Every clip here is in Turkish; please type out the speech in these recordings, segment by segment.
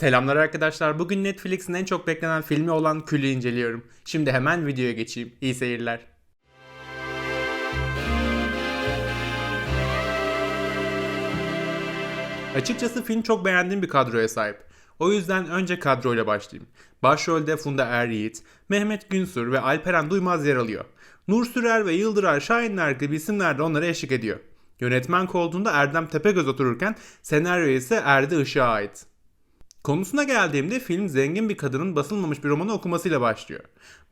Selamlar arkadaşlar. Bugün Netflix'in en çok beklenen filmi olan Kül'ü inceliyorum. Şimdi hemen videoya geçeyim. İyi seyirler. Açıkçası film çok beğendiğim bir kadroya sahip. O yüzden önce kadroyla başlayayım. Başrolde Funda Er Yiğit, Mehmet Günsür ve Alperen Duymaz yer alıyor. Nur Sürer ve Yıldıray Şahinler gibi isimler de onlara eşlik ediyor. Yönetmen koltuğunda Erdem Tepegöz otururken senaryo ise Erdi Işık'a ait. Konusuna geldiğimde film zengin bir kadının basılmamış bir romanı okumasıyla başlıyor.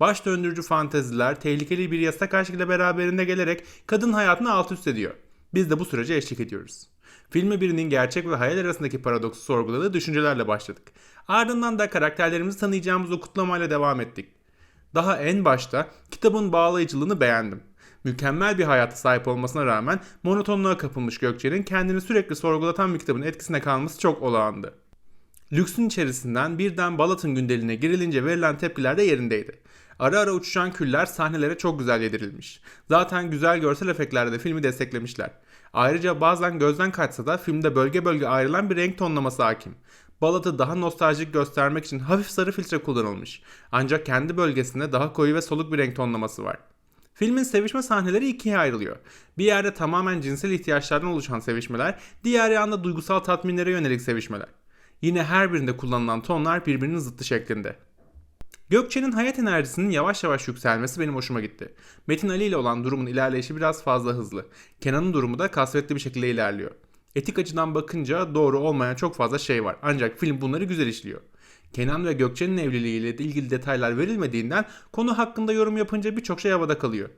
Baş döndürücü fanteziler, tehlikeli bir yasak aşk beraberinde gelerek kadın hayatını alt üst ediyor. Biz de bu sürece eşlik ediyoruz. Filme birinin gerçek ve hayal arasındaki paradoksu sorguladığı düşüncelerle başladık. Ardından da karakterlerimizi tanıyacağımız o kutlamayla devam ettik. Daha en başta kitabın bağlayıcılığını beğendim. Mükemmel bir hayata sahip olmasına rağmen monotonluğa kapılmış Gökçe'nin kendini sürekli sorgulatan bir kitabın etkisine kalması çok olağandı. Lüksün içerisinden birden Balat'ın gündeliğine girilince verilen tepkiler de yerindeydi. Ara ara uçuşan küller sahnelere çok güzel yedirilmiş. Zaten güzel görsel efektlerle de filmi desteklemişler. Ayrıca bazen gözden kaçsa da filmde bölge bölge ayrılan bir renk tonlaması hakim. Balat'ı daha nostaljik göstermek için hafif sarı filtre kullanılmış. Ancak kendi bölgesinde daha koyu ve soluk bir renk tonlaması var. Filmin sevişme sahneleri ikiye ayrılıyor. Bir yerde tamamen cinsel ihtiyaçlardan oluşan sevişmeler, diğer yanda duygusal tatminlere yönelik sevişmeler. Yine her birinde kullanılan tonlar birbirinin zıttı şeklinde. Gökçe'nin hayat enerjisinin yavaş yavaş yükselmesi benim hoşuma gitti. Metin Ali ile olan durumun ilerleyişi biraz fazla hızlı. Kenan'ın durumu da kasvetli bir şekilde ilerliyor. Etik açıdan bakınca doğru olmayan çok fazla şey var. Ancak film bunları güzel işliyor. Kenan ve Gökçe'nin evliliğiyle ilgili detaylar verilmediğinden konu hakkında yorum yapınca birçok şey havada kalıyor.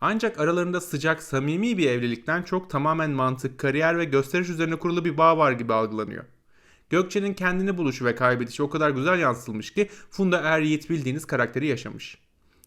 Ancak aralarında sıcak, samimi bir evlilikten çok tamamen mantık, kariyer ve gösteriş üzerine kurulu bir bağ var gibi algılanıyor. Gökçe'nin kendini buluşu ve kaybedişi o kadar güzel yansıtılmış ki Funda Er Yiğit bildiğiniz karakteri yaşamış.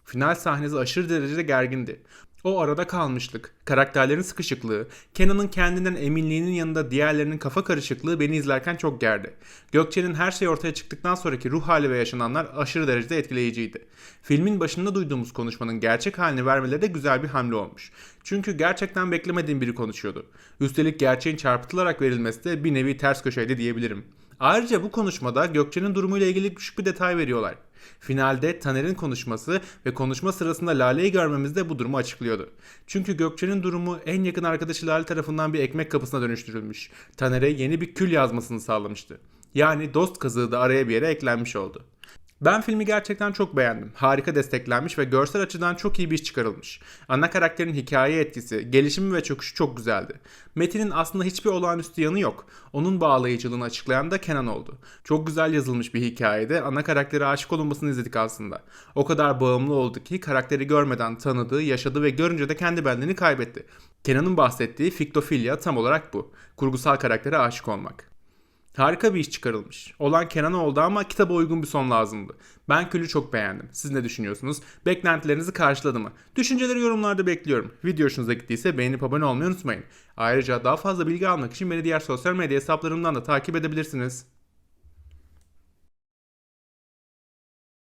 Final sahnesi aşırı derecede gergindi. O arada kalmışlık, karakterlerin sıkışıklığı, Kenan'ın kendinden eminliğinin yanında diğerlerinin kafa karışıklığı beni izlerken çok gerdi. Gökçe'nin her şey ortaya çıktıktan sonraki ruh hali ve yaşananlar aşırı derecede etkileyiciydi. Filmin başında duyduğumuz konuşmanın gerçek halini vermeleri de güzel bir hamle olmuş. Çünkü gerçekten beklemediğim biri konuşuyordu. Üstelik gerçeğin çarpıtılarak verilmesi de bir nevi ters köşeydi diyebilirim. Ayrıca bu konuşmada Gökçe'nin durumuyla ilgili küçük bir detay veriyorlar. Finalde Taner'in konuşması ve konuşma sırasında Lale'yi görmemiz de bu durumu açıklıyordu. Çünkü Gökçe'nin durumu en yakın arkadaşı Lale tarafından bir ekmek kapısına dönüştürülmüş. Taner'e yeni bir kül yazmasını sağlamıştı. Yani dost kazığı da araya bir yere eklenmiş oldu. Ben filmi gerçekten çok beğendim. Harika desteklenmiş ve görsel açıdan çok iyi bir iş çıkarılmış. Ana karakterin hikaye etkisi, gelişimi ve çöküşü çok güzeldi. Metin'in aslında hiçbir olağanüstü yanı yok. Onun bağlayıcılığını açıklayan da Kenan oldu. Çok güzel yazılmış bir hikayede ana karaktere aşık olunmasını izledik aslında. O kadar bağımlı oldu ki karakteri görmeden tanıdı, yaşadı ve görünce de kendi benliğini kaybetti. Kenan'ın bahsettiği fiktofilya tam olarak bu. Kurgusal karaktere aşık olmak. Harika bir iş çıkarılmış. Olan Kenan oldu ama kitaba uygun bir son lazımdı. Ben Kül'ü çok beğendim. Siz ne düşünüyorsunuz? Beklentilerinizi karşıladı mı? Düşünceleri yorumlarda bekliyorum. Video hoşunuza gittiyse beğenip abone olmayı unutmayın. Ayrıca daha fazla bilgi almak için beni diğer sosyal medya hesaplarımdan da takip edebilirsiniz.